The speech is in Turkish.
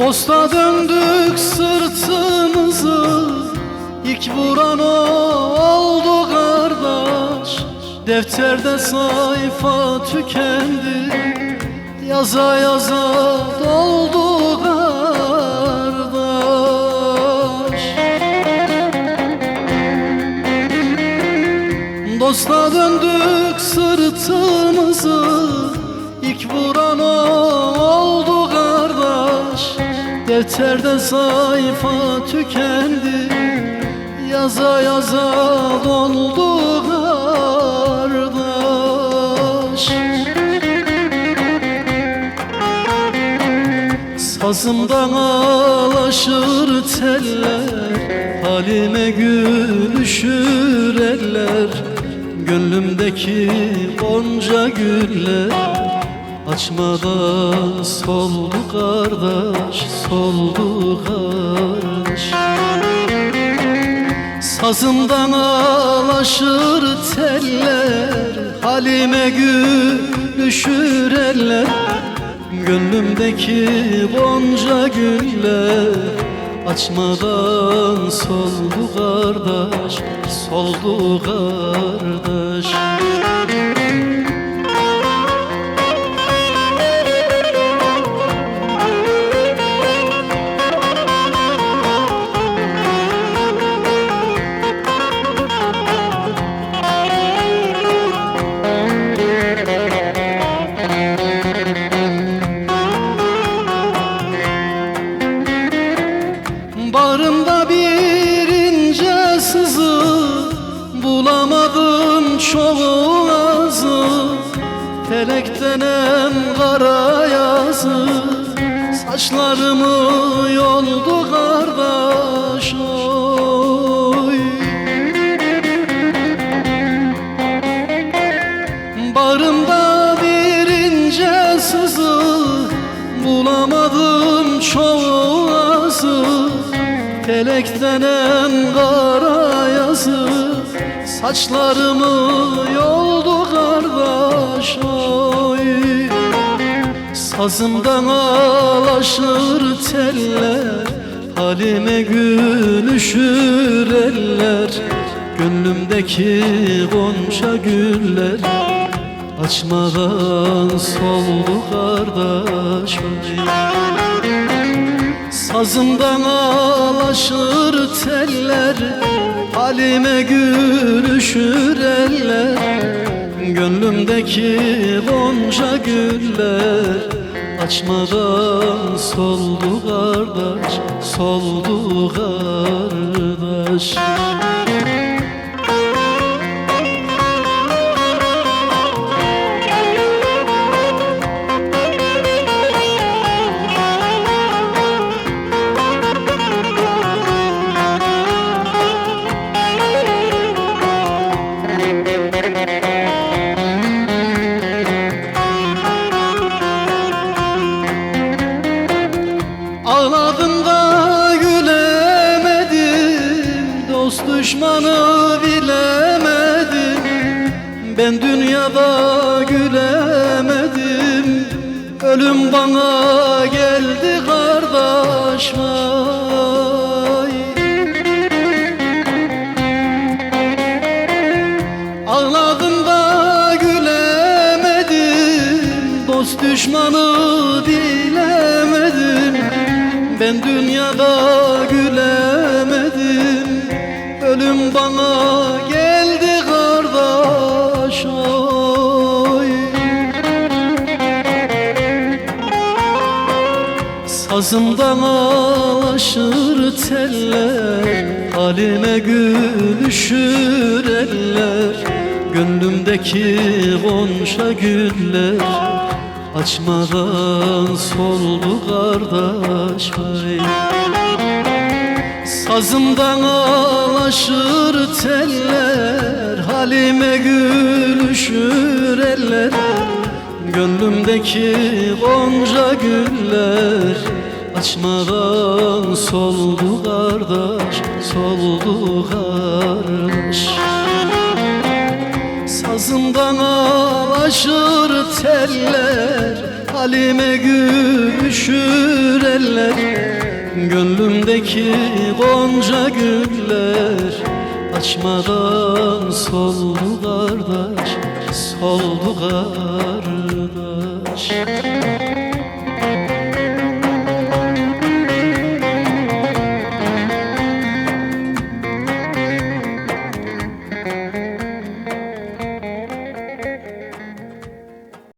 Dosta döndük sırtımızı İlk vuran oldu kardeş. Defterde sayfa tükendi Yaza yaza doldu kardeş. Dosta döndük sırtımızı İlk vuran oldu Defterde sayfa tükendi. Yaza yaza doldu kardeş. Sazımdan ağlaşır teller Halime gülüşür eller. Gönlümdeki gonca güller Açmadan soldu kardeş Soldu kardeş. Sazımdan ağlaşır teller Halime gülüşür eller. Gönlümdeki gonca güller Açmadan soldu kardeş Soldu kardeş Bağrımda bir ince sızı Bulamadım çoğu azı Felekten en kara yazı Saçlarımı yoldu kardeş oy. Bağrımda Felekten en kara yazı Saçlarımı yoldu kardeş oy Sazımdan ağlaşır teller Halime gülüşür eller. Gönlümdeki gonca güller Açmadan soldu kardeş oy Sazımdan ağlaşır teller Halime gülüşür eller. Gönlümdeki gonca güller Açmadan soldu kardeş Soldu kardeş Ağladım da gülemedim Dost düşmanı bilemedim. Ben dünyada gülemedim Ölüm bana geldi kardeş vay Ağladım da gülemedim Dost düşmanı Ben dünyada gülemedim. Ölüm bana geldi kardeş oy Sazımdan ağlaşır teller Halime gülüşür eller. Gönlümdeki gonca güller Açmadan soldu kardeş vay Sazımdan ağlaşır teller Halime gülüşür eller. Gönlümdeki gonca güller Açmadan soldu kardeş Soldu kardeş. Sazımdan ağlaşır teller Halime gülüşür eller. Gönlümdeki gonca güller Açmadan soldu kardeş Soldu kardeş